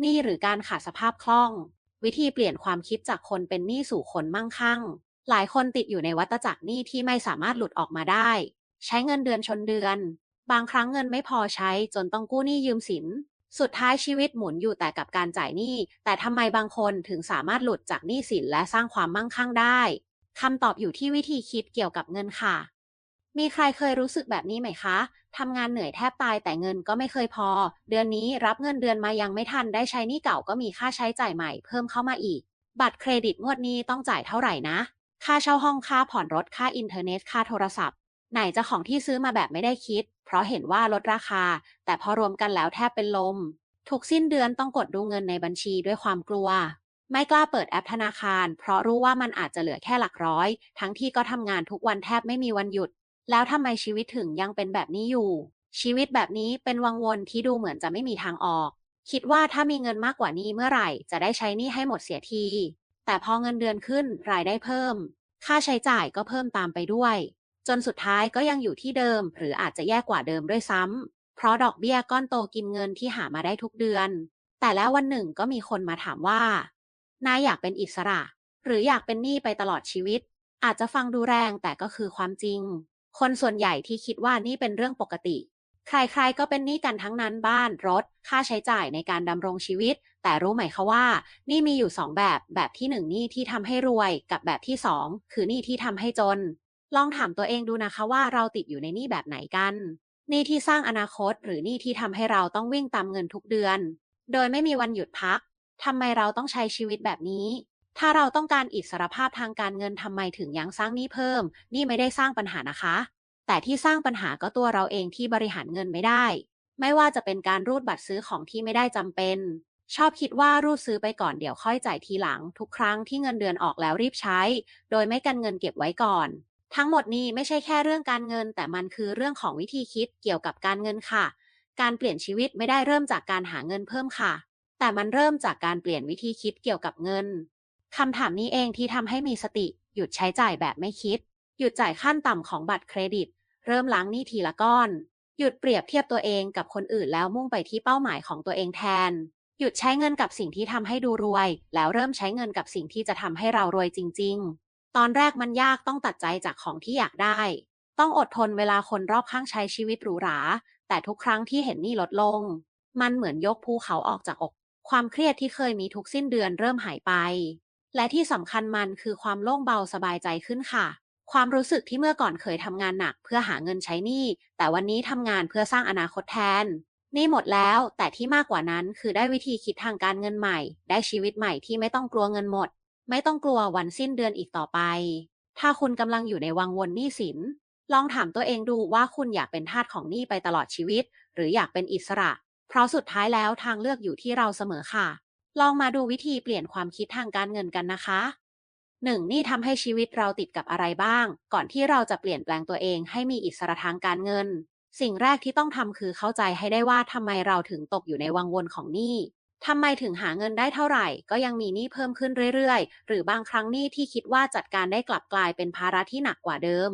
หนี้หรือการขาดสภาพคล่อง วิธีเปลี่ยนความคิดจากคนเป็นหนี้สู่คนมั่งคั่ง หลายคนติดอยู่ในวัฏจักรหนี้ที่ไม่สามารถหลุดออกมาได้ ใช้เงินเดือนชนเดือน บางครั้งเงินไม่พอใช้จนต้องกู้หนี้ยืมสิน สุดท้ายชีวิตหมุนอยู่แต่กับการจ่ายหนี้ แต่ทำไมบางคนถึงสามารถหลุดจากหนี้สินและสร้างความมั่งคั่งได้คำตอบอยู่ที่วิธีคิดเกี่ยวกับเงินค่ะ มีใครเคยรู้สึกแบบนี้ไหมคะ ทำงานเหนื่อยแทบตายแต่เงินก็ไม่เคยพอ เดือนนี้รับเงินเดือนมายังไม่ทันได้ใช้หนี้เก่าก็มีค่าใช้จ่ายใหม่เพิ่มเข้ามาอีก บัตรเครดิตงวดนี้ต้องจ่ายเท่าไหร่นะ ค่าเช่าห้องค่าผ่อนรถค่าอินเทอร์เน็ตค่าโทรศัพท์ ไหนจะของที่ซื้อมาแบบไม่ได้คิด เพราะเห็นว่าลดราคา แต่พอรวมกันแล้วแทบเป็นลม ทุกสิ้นเดือนต้องกดดูเงินในบัญชีด้วยความกลัวไม่กล้าเปิดแอปธนาคาร เพราะรู้ว่ามันอาจจะเหลือแค่หลักร้อย ทั้งที่ก็ทำงานทุกวันแทบไม่มีวันหยุด แล้วทำไมชีวิตถึงยังเป็นแบบนี้อยู่ ชีวิตแบบนี้เป็นวังวนที่ดูเหมือนจะไม่มีทางออก คิดว่าถ้ามีเงินมากกว่านี้เมื่อไหร่ จะได้ใช้หนี้ให้หมดเสียที แต่พอเงินเดือนขึ้นรายได้เพิ่ม ค่าใช้จ่ายก็เพิ่มตามไปด้วย จนสุดท้ายก็ยังอยู่ที่เดิม หรืออาจจะแย่กว่าเดิมด้วยซ้ำเพราะดอกเบี้ยก้อนโตกินเงินที่หามาได้ทุกเดือน แต่แล้ววันหนึ่งก็มีคนมาถามว่านายอยากเป็นอิสระ หรืออยากเป็นหนี้ไปตลอดชีวิต อาจจะฟังดูแรงแต่ก็คือความจริง คนส่วนใหญ่ที่คิดว่านี่เป็นเรื่องปกติ ใครๆก็เป็นหนี้กันทั้งนั้นบ้านรถ ค่าใช้จ่ายในการดำรงชีวิต แต่รู้ไหมคะว่านี่มีอยู่สองแบบ แบบที่หนึ่งหนี้ที่ทำให้รวยกับแบบที่สองคือหนี้ที่ทำให้จน ลองถามตัวเองดูนะคะว่าเราติดอยู่ในหนี้แบบไหนกันหนี้ที่สร้างอนาคต หรือหนี้ที่ทำให้เราต้องวิ่งตามเงินทุกเดือน โดยไม่มีวันหยุดพักทำไมเราต้องใช้ชีวิตแบบนี้ ถ้าเราต้องการอิสรภาพทางการเงินทำไมถึงยังสร้างหนี้เพิ่ม นี่ไม่ได้สร้างปัญหานะคะ แต่ที่สร้างปัญหาก็ตัวเราเองที่บริหารเงินไม่ได้ ไม่ว่าจะเป็นการรูดบัตรซื้อของที่ไม่ได้จำเป็น ชอบคิดว่ารูดซื้อไปก่อนเดี๋ยวค่อยจ่ายทีหลัง ทุกครั้งที่เงินเดือนออกแล้วรีบใช้ โดยไม่กันเงินเก็บไว้ก่อน ทั้งหมดนี้ไม่ใช่แค่เรื่องการเงิน แต่มันคือเรื่องของวิธีคิดเกี่ยวกับการเงินค่ะ การเปลี่ยนชีวิตไม่ได้เริ่มจากการหาเงินเพิ่มค่ะ แต่มันเริ่มจากการเปลี่ยนวิธีคิดเกี่ยวกับเงิน คำถามนี้เองที่ทำให้มีสติ หยุดใช้จ่ายแบบไม่คิด หยุดจ่ายขั้นต่ำของบัตรเครดิต เริ่มล้างหนี้ทีละก้อน หยุดเปรียบเทียบตัวเองกับคนอื่นแล้วมุ่งไปที่เป้าหมายของตัวเองแทน หยุดใช้เงินกับสิ่งที่ทำให้ดูรวย แล้วเริ่มใช้เงินกับสิ่งที่จะทำให้เรารวยจริง ๆ ตอนแรกมันยากต้องตัดใจจากของที่อยากได้ ต้องอดทนเวลาคนรอบข้างใช้ชีวิตหรูหรา แต่ทุกครั้งที่เห็นหนี้ลดลง มันเหมือนยกภูเขาออกจากอก ความเครียดที่เคยมีทุกสิ้นเดือนเริ่มหายไป และที่สำคัญมันคือความโล่งเบาสบายใจขึ้นค่ะ ความรู้สึกที่เมื่อก่อนเคยทำงานหนักเพื่อหาเงินใช้หนี้ แต่วันนี้ทำงานเพื่อสร้างอนาคตแทน นี่หมดแล้ว แต่ที่มากกว่านั้นคือได้วิธีคิดทางการเงินใหม่ ได้ชีวิตใหม่ที่ไม่ต้องกลัวเงินหมด ไม่ต้องกลัววันสิ้นเดือนอีกต่อไป ถ้าคุณกำลังอยู่ในวังวนหนี้สิน ลองถามตัวเองดูว่าคุณอยากเป็นทาสของหนี้ไปตลอดชีวิต หรืออยากเป็นอิสระ เพราะสุดท้ายแล้วทางเลือกอยู่ที่เราเสมอค่ะ ลองมาดูวิธีเปลี่ยนความคิดทางการเงินกันนะคะ 1. นี่ทำให้ชีวิตเราติดกับอะไรบ้าง ก่อนที่เราจะเปลี่ยนแปลงตัวเองให้มีอิสระทางการเงิน สิ่งแรกที่ต้องทำคือเข้าใจให้ได้ว่าทำไมเราถึงตกอยู่ในวังวนของหนี้ทำไมถึงหาเงินได้เท่าไหร่ ก็ยังมีหนี้เพิ่มขึ้นเรื่อยๆ หรือบางครั้งหนี้ที่คิดว่าจัดการได้กลับกลายเป็นภาระที่หนักกว่าเดิม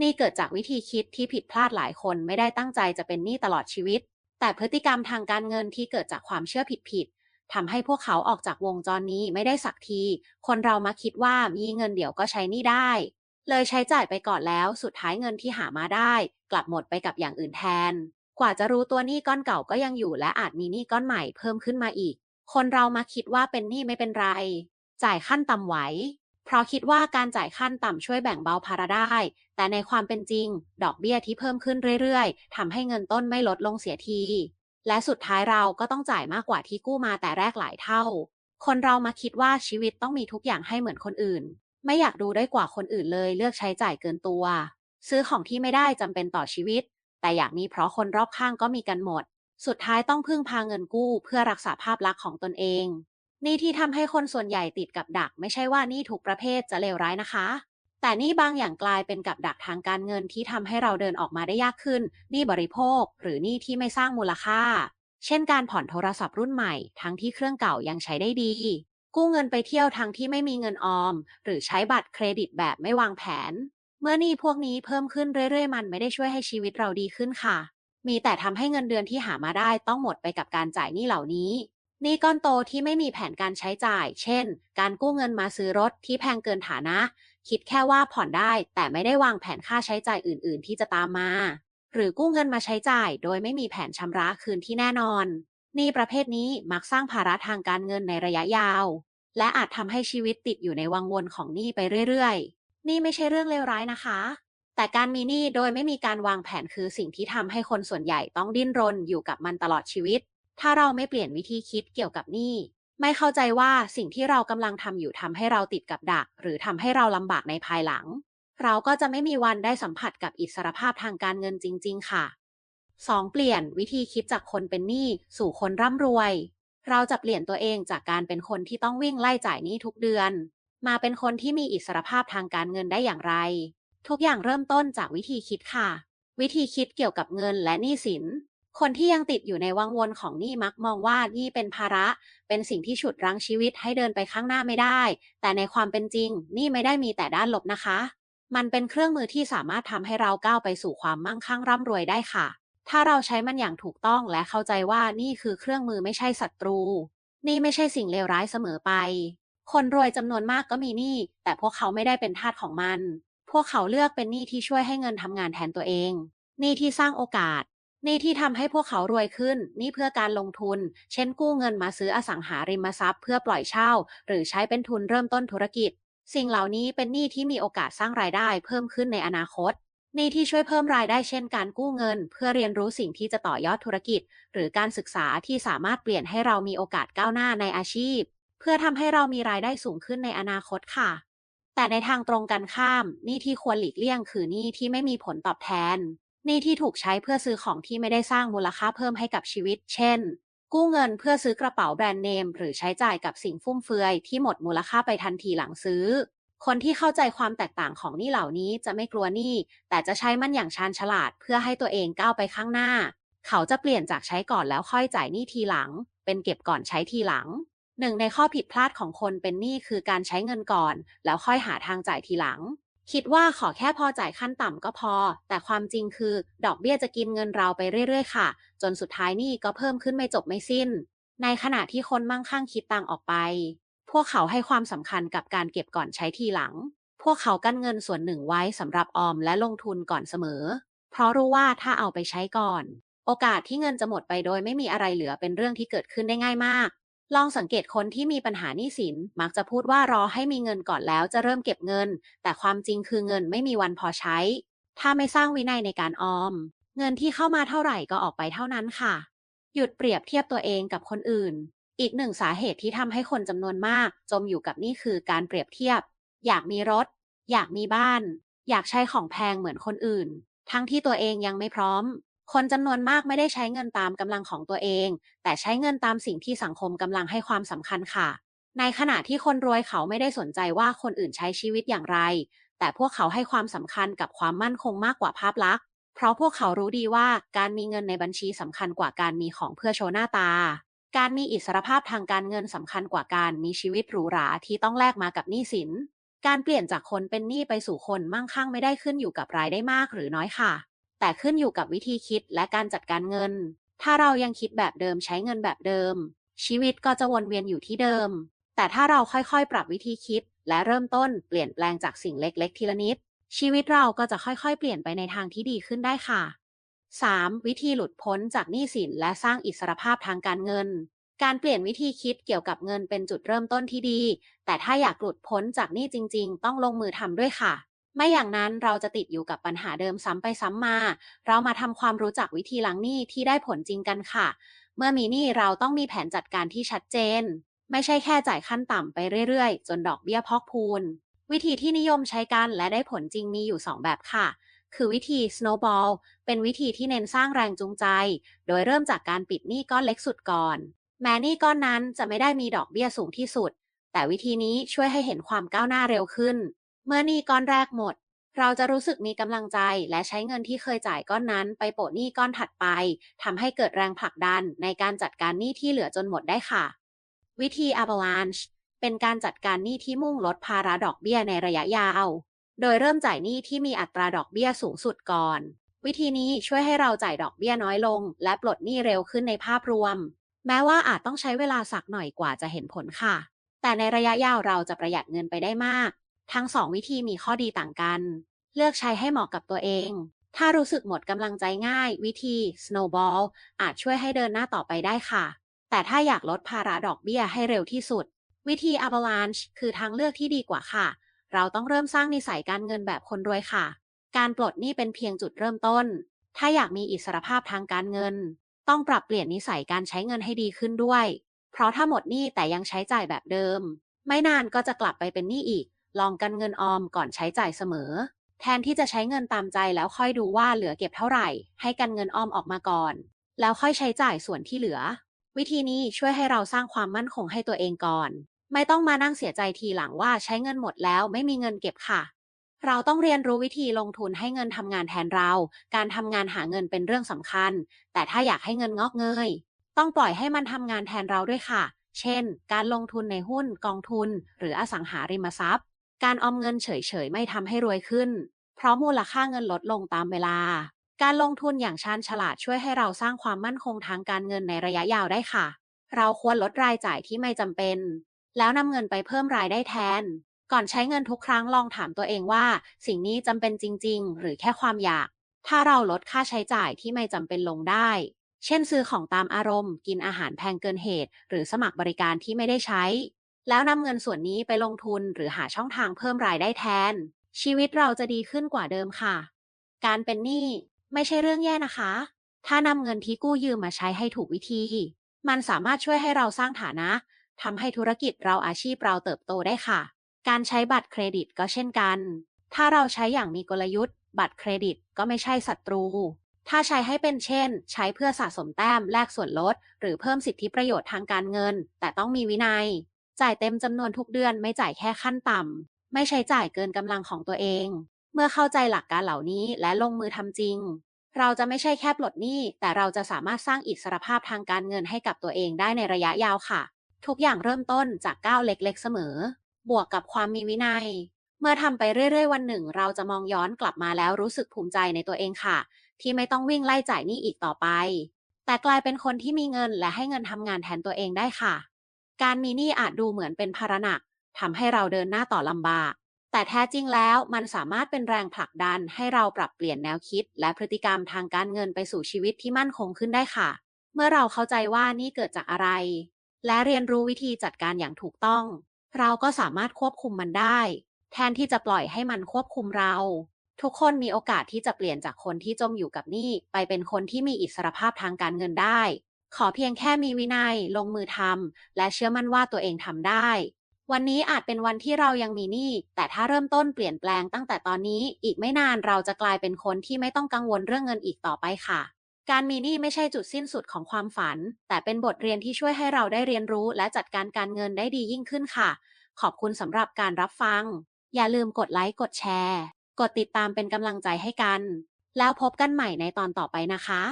นี่เกิดจากวิธีคิดที่ผิดพลาดหลายคนไม่ได้ตั้งใจจะเป็นหนี้ตลอดชีวิต แต่พฤติกรรมทางการเงินที่เกิดจากความเชื่อผิดๆ ทำให้พวกเขาออกจากวงจรนี้ไม่ได้สักที คนเรามาคิดว่ามีเงินเดี๋ยวก็ใช้นี้ได้ เลยใช้จ่ายไปก่อนแล้ว สุดท้ายเงินที่หามาได้ กลับหมดไปกับอย่างอื่นแทน กว่าจะรู้ตัวหนี้ก้อนเก่าก็ยังอยู่และอาจมีหนี้ก้อนใหม่เพิ่มขึ้นมาอีก คนเรามาคิดว่าเป็นหนี้ไม่เป็นไร จ่ายขั้นต่ำไหว เพราะคิดว่าการจ่ายขั้นต่ำช่วยแบ่งเบาภาระได้ แต่ในความเป็นจริง ดอกเบี้ยที่เพิ่มขึ้นเรื่อยๆทำให้เงินต้นไม่ลดลงเสียที และสุดท้ายเราก็ต้องจ่ายมากกว่าที่กู้มาแต่แรกหลายเท่า คนเรามาคิดว่าชีวิตต้องมีทุกอย่างให้เหมือนคนอื่น ไม่อยากดูได้กว่าคนอื่นเลยเลือกใช้จ่ายเกินตัว ซื้อของที่ไม่ได้จำเป็นต่อชีวิต แต่อยากมีเพราะคนรอบข้างก็มีกันหมด สุดท้ายต้องพึ่งพาเงินกู้เพื่อรักษาภาพลักษณ์ของตนเองนี่ที่ทำให้คนส่วนใหญ่ติดกับดัก ไม่ใช่ว่านี่ทุกประเภทจะเลวร้ายนะคะ แต่นี่บางอย่างกลายเป็นกับดักทางการเงินที่ทำให้เราเดินออกมาได้ยากขึ้นนี่บริโภค หรือนี่ที่ไม่สร้างมูลค่า เช่นการผ่อนโทรศัพท์รุ่นใหม่ ทั้งที่เครื่องเก่ายังใช้ได้ดี กู้เงินไปเที่ยวทั้งที่ไม่มีเงินออม หรือใช้บัตรเครดิตแบบไม่วางแผน เมื่อนี่พวกนี้เพิ่มขึ้นเรื่อยๆ มันไม่ได้ช่วยให้ชีวิตเราดีขึ้นค่ะ มีแต่ทำให้เงินเดือนที่หามาได้ต้องหมดไปกับการจ่ายหนี้เหล่านี้หนี้ก้อนโตที่ไม่มีแผนการใช้จ่าย เช่น การกู้เงินมาซื้อรถที่แพงเกินฐานะ คิดแค่ว่าผ่อนได้ แต่ไม่ได้วางแผนค่าใช้จ่ายอื่น ๆ ที่จะตามมา หรือกู้เงินมาใช้จ่าย โดยไม่มีแผนชำระคืนที่แน่นอนหนี้ประเภทนี้มักสร้างภาระทางการเงินในระยะยาว และอาจทำให้ชีวิตติดอยู่ในวังวนของหนี้ไปเรื่อย ๆ นี่ไม่ใช่เรื่องเลวร้ายนะคะ แต่การมีหนี้โดยไม่มีการวางแผนคือสิ่งที่ทำให้คนส่วนใหญ่ต้องดิ้นรนอยู่กับมันตลอดชีวิต ถ้าเราไม่เปลี่ยนวิธีคิดเกี่ยวกับหนี้ ไม่เข้าใจว่าสิ่งที่เรากำลังทำอยู่ทำให้เราติดกับดัก หรือทำให้เราลำบากในภายหลัง เราก็จะไม่มีวันได้สัมผัสกับอิสรภาพทางการเงินจริง ๆ ค่ะ 2. เปลี่ยนวิธีคิดจากคนเป็นหนี้สู่คนร่ำรวย เราจะเปลี่ยนตัวเองจากการเป็นคนที่ต้องวิ่งไล่จ่ายหนี้ทุกเดือน มาเป็นคนที่มีอิสรภาพทางการเงินได้อย่างไร ทุกอย่างเริ่มต้นจากวิธีคิดค่ะ วิธีคิดเกี่ยวกับเงินและหนี้สิน คนที่ยังติดอยู่ในวังวนของหนี้มักมองว่านี่เป็นภาระ เป็นสิ่งที่ฉุดรั้งชีวิตให้เดินไปข้างหน้าไม่ได้ แต่ในความเป็นจริงนี่ไม่ได้มีแต่ด้านลบนะคะ มันเป็นเครื่องมือที่สามารถทำให้เราก้าวไปสู่ความมั่งคั่งร่ำรวยได้ค่ะ ถ้าเราใช้มันอย่างถูกต้องและเข้าใจว่านี่คือเครื่องมือไม่ใช่ศัตรู นี่ไม่ใช่สิ่งเลวร้ายเสมอไป คนรวยจำนวนมากก็มีหนี้แต่พวกเขาไม่ได้เป็นทาสของมัน พวกเขาเลือกเป็นหนี้ที่ช่วยให้เงินทำงานแทนตัวเองหนี้ที่สร้างโอกาส นี้ที่ทำให้พวกเขารวยขึ้น นี้เพื่อการลงทุน เช่นกู้เงินมาซื้ออสังหาริมทรัพย์เพื่อปล่อยเช่า หรือใช้เป็นทุนเริ่มต้นธุรกิจ สิ่งเหล่านี้เป็นหนี้ที่มีโอกาสสร้างรายได้เพิ่มขึ้นในอนาคตหนี้ที่ช่วยเพิ่มรายได้เช่นการกู้เงิน เพื่อเรียนรู้สิ่งที่จะต่อยอดธุรกิจ หรือการศึกษาที่สามารถเปลี่ยนให้เรามีโอกาสก้าวหน้าในอาชีพ เพื่อทำให้เรามีรายได้สูงขึ้นในอนาคตค่ะ แต่ในทางตรงกันข้ามหนี้ที่ควรหลีกเลี่ยงคือหนี้ที่ไม่มีผลตอบแทน หนี้ที่ถูกใช้เพื่อซื้อของที่ไม่ได้สร้างมูลค่าเพิ่มให้กับชีวิต เช่น กู้เงินเพื่อซื้อกระเป๋าแบรนด์เนม หรือใช้จ่ายกับสิ่งฟุ่มเฟือยที่หมดมูลค่าไปทันทีหลังซื้อ คนที่เข้าใจความแตกต่างของหนี้เหล่านี้จะไม่กลัวหนี้ แต่จะใช้มันอย่างชาญฉลาดเพื่อให้ตัวเองก้าวไปข้างหน้า เขาจะเปลี่ยนจากใช้ก่อนแล้วค่อยจ่ายหนี้ทีหลัง เป็นเก็บก่อนใช้ทีหลังหนึ่งในข้อผิดพลาดของคนเป็นหนี้คือการใช้เงินก่อน แล้วค่อยหาทางจ่ายทีหลัง คิดว่าขอแค่พอจ่ายขั้นต่ำก็พอ แต่ความจริงคือ ดอกเบี้ยจะกินเงินเราไปเรื่อยๆ ค่ะ จนสุดท้ายนี้ก็เพิ่มขึ้นไม่จบไม่สิ้น ในขณะที่คนมั่งคั่งคิดตังออกไป พวกเขาให้ความสำคัญกับการเก็บก่อนใช้ทีหลัง พวกเขากั้นเงินส่วนหนึ่งไว้สำหรับออมและลงทุนก่อนเสมอ เพราะรู้ว่าถ้าเอาไปใช้ก่อน โอกาสที่เงินจะหมดไปโดยไม่มีอะไรเหลือเป็นเรื่องที่เกิดขึ้นได้ง่ายมาก ลองสังเกตคนที่มีปัญหาหนี้สิน มักจะพูดว่ารอให้มีเงินก่อนแล้วจะเริ่มเก็บเงิน แต่ความจริงคือเงินไม่มีวันพอใช้ ถ้าไม่สร้างวินัยในการออม เงินที่เข้ามาเท่าไหร่ก็ออกไปเท่านั้นค่ะ หยุดเปรียบเทียบตัวเองกับคนอื่น อีกหนึ่งสาเหตุที่ทำให้คนจำนวนมาก จมอยู่กับนี่คือการเปรียบเทียบ อยากมีรถ อยากมีบ้าน อยากใช้ของแพงเหมือนคนอื่น ทั้งที่ตัวเองยังไม่พร้อม คนจำนวนมากไม่ได้ใช้เงินตามกำลังของตัวเอง แต่ใช้เงินตามสิ่งที่สังคมกำลังให้ความสำคัญค่ะ ในขณะที่คนรวยเขาไม่ได้สนใจว่าคนอื่นใช้ชีวิตอย่างไร แต่พวกเขาให้ความสำคัญกับความมั่นคงมากกว่าภาพลักษณ์ เพราะพวกเขารู้ดีว่าการมีเงินในบัญชีสำคัญกว่าการมีของเพื่อโชว์หน้าตา การมีอิสรภาพทางการเงินสำคัญกว่าการมีชีวิตหรูหราที่ต้องแลกมากับหนี้สิน การเปลี่ยนจากคนเป็นหนี้ไปสู่คนมั่งคั่งไม่ได้ขึ้นอยู่กับรายได้มากหรือน้อยค่ะ แต่ขึ้นอยู่กับวิธีคิดและการจัดการเงิน ถ้าเรายังคิดแบบเดิมใช้เงินแบบเดิม ชีวิตก็จะวนเวียนอยู่ที่เดิม แต่ถ้าเราค่อยๆ ปรับวิธีคิด และเริ่มต้นเปลี่ยนแปลงจากสิ่งเล็กๆ ทีละนิด ชีวิตเราก็จะค่อยๆ เปลี่ยนไปในทางที่ดีขึ้นได้ค่ะ 3. วิธีหลุดพ้นจากหนี้สินและสร้างอิสรภาพทางการเงิน การเปลี่ยนวิธีคิดเกี่ยวกับเงินเป็นจุดเริ่มต้นที่ดี แต่ถ้าอยากหลุดพ้นจากหนี่จริง ๆ ต้องลงมือทำด้วยค่ะ ไม่อย่างนั้นเราจะติดอยู่กับปัญหาเดิมซ้ำไปซ้ำมา เรามาทำความรู้จักวิธีล้างหนี้ที่ได้ผลจริงกันค่ะ เมื่อมีหนี้เราต้องมีแผนจัดการที่ชัดเจน ไม่ใช่แค่จ่ายขั้นต่ำไปเรื่อยๆ จนดอกเบี้ยพอกพูน วิธีที่นิยมใช้กันและได้ผลจริงมีอยู่ 2 แบบค่ะ คือวิธี snowball เป็นวิธีที่เน้นสร้างแรงจูงใจ โดยเริ่มจากการปิดหนี้ก้อนเล็กสุดก่อน แม้นี่ก้อนนั้นจะไม่ได้มีดอกเบี้ยสูงที่สุด แต่วิธีนี้ช่วยให้เห็นความก้าวหน้าเร็วขึ้น เมื่อนี่ก้อนแรกหมด เราจะรู้สึกมีกำลังใจและใช้เงินที่เคยจ่ายก้อนนั้น ไปโปะหนี้ก้อนถัดไปทำให้เกิดแรงผลักดันในการจัดการหนี้ที่เหลือจนหมดได้ค่ะ วิธี Avalanche เป็นการจัดการหนี้ที่มุ่งลดภาระดอกเบี้ยในระยะยาว โดยเริ่มจ่ายหนี้ที่มีอัตราดอกเบี้ยสูงสุดก่อน วิธีนี้ช่วยให้เราจ่ายดอกเบี้ยน้อยลง และปลดหนี้เร็วขึ้นในภาพรวม แม้ว่าอาจต้องใช้เวลาสักหน่อยกว่าจะเห็นผลค่ะ แต่ในระยะยาวเราจะประหยัดเงินไปได้มาก ทั้งสองวิธีมีข้อดีต่างกัน เลือกใช้ให้เหมาะกับตัวเอง ถ้ารู้สึกหมดกำลังใจง่าย วิธี snowball อาจช่วยให้เดินหน้าต่อไปได้ค่ะ แต่ถ้าอยากลดภาระดอกเบี้ยให้เร็วที่สุด วิธี avalanche คือทางเลือกที่ดีกว่าค่ะ เราต้องเริ่มสร้างนิสัยการเงินแบบคนรวยค่ะ การปลดหนี้เป็นเพียงจุดเริ่มต้น ถ้าอยากมีอิสรภาพทางการเงิน ต้องปรับเปลี่ยนนิสัยการใช้เงินให้ดีขึ้นด้วย เพราะถ้าหมดหนี้แต่ยังใช้จ่ายแบบเดิม ไม่นานก็จะกลับไปเป็นหนี้อีก ลองกันเงินออมก่อนใช้จ่ายเสมอ แทนที่จะใช้เงินตามใจแล้วค่อยดูว่าเหลือเก็บเท่าไหร่ ให้กันเงินออมออกมาก่อน แล้วค่อยใช้จ่ายส่วนที่เหลือ วิธีนี้ช่วยให้เราสร้างความมั่นคงให้ตัวเองก่อน ไม่ต้องมานั่งเสียใจทีหลังว่าใช้เงินหมดแล้วไม่มีเงินเก็บค่ะ เราต้องเรียนรู้วิธีลงทุนให้เงินทำงานแทนเรา การทำงานหาเงินเป็นเรื่องสำคัญ แต่ถ้าอยากให้เงินงอกเงย ต้องปล่อยให้มันทำงานแทนเราด้วยค่ะเช่น การลงทุนในหุ้นกองทุน หรืออสังหาริมทรัพย์ การออมเงินเฉยๆ ไม่ทำให้รวยขึ้น เพราะมูลค่าเงินลดลงตามเวลา การลงทุนอย่างชาญฉลาดช่วยให้เราสร้างความมั่นคงทางการเงินในระยะยาวได้ค่ะ เราควรลดรายจ่ายที่ไม่จำเป็น แล้วนำเงินไปเพิ่มรายได้แทน ก่อนใช้เงินทุกครั้งลองถามตัวเองว่า สิ่งนี้จำเป็นจริง ๆ หรือแค่ความอยาก ถ้าเราลดค่าใช้จ่ายที่ไม่จำเป็นลงได้ เช่นซื้อของตามอารมณ์ กินอาหารแพงเกินเหตุ หรือสมัครบริการที่ไม่ได้ใช้ แล้วนำเงินส่วนนี้ไปลงทุนหรือหาช่องทางเพิ่มรายได้แทน ชีวิตเราจะดีขึ้นกว่าเดิมค่ะ การเป็นหนี้ไม่ใช่เรื่องแย่นะคะ ถ้านำเงินที่กู้ยืมมาใช้ให้ถูกวิธี มันสามารถช่วยให้เราสร้างฐานะทำให้ธุรกิจเราอาชีพเราเติบโตได้ค่ะ การใช้บัตรเครดิตก็เช่นกัน ถ้าเราใช้อย่างมีกลยุทธ์ บัตรเครดิตก็ไม่ใช่ศัตรู ถ้าใช้ให้เป็นเช่น ใช้เพื่อสะสมแต้มแลกส่วนลด หรือเพิ่มสิทธิประโยชน์ทางการเงิน แต่ต้องมีวินัย จ่ายเต็มจำนวนทุกเดือนไม่จ่ายแค่ขั้นต่ำ ไม่ใช้จ่ายเกินกำลังของตัวเอง เมื่อเข้าใจหลักการเหล่านี้และลงมือทำจริง เราจะไม่ใช่แค่ปลดหนี้ แต่เราจะสามารถสร้างอิสรภาพทางการเงินให้กับตัวเองได้ในระยะยาวค่ะ ทุกอย่างเริ่มต้นจากก้าวเล็กๆ เสมอ บวกกับความมีวินัย เมื่อทำไปเรื่อยๆ วันหนึ่ง เราจะมองย้อนกลับมาแล้วรู้สึกภูมิใจในตัวเองค่ะ ที่ไม่ต้องวิ่งไล่จ่ายหนี้อีกต่อไป แต่กลายเป็นคนที่มีเงินและให้เงินทำงานแทนตัวเองได้ค่ะ การมีหนี้อาจดูเหมือนเป็นภาระหนักทำให้เราเดินหน้าต่อลำบาก แต่แท้จริงแล้วมันสามารถเป็นแรงผลักดันให้เราปรับเปลี่ยนแนวคิด และพฤติกรรมทางการเงินไปสู่ชีวิตที่มั่นคงขึ้นได้ค่ะ เมื่อเราเข้าใจว่านี่เกิดจากอะไร และเรียนรู้วิธีจัดการอย่างถูกต้อง เราก็สามารถควบคุมมันได้ แทนที่จะปล่อยให้มันควบคุมเรา ทุกคนมีโอกาสที่จะเปลี่ยนจากคนที่จมอยู่กับหนี้ไปเป็นคนที่มีอิสรภาพทางการเงินได้ ขอเพียงแค่มีวินัย ลงมือทำและเชื่อมั่นว่าตัวเองทำได้ วันนี้อาจเป็นวันที่เรายังมีหนี้ แต่ถ้าเริ่มต้นเปลี่ยนแปลงตั้งแต่ตอนนี้ อีกไม่นานเราจะกลายเป็นคนที่ไม่ต้องกังวลเรื่องเงินอีกต่อไปค่ะ การมีหนี้ไม่ใช่จุดสิ้นสุดของความฝัน แต่เป็นบทเรียนที่ช่วยให้เราได้เรียนรู้ และจัดการการเงินได้ดียิ่งขึ้นค่ะ ขอบคุณสำหรับการรับฟัง อย่าลืมกดไลค์ กดแชร์ กดติดตามเป็นกำลังใจให้กัน แล้วพบกันใหม่ในตอนต่อไปนะคะ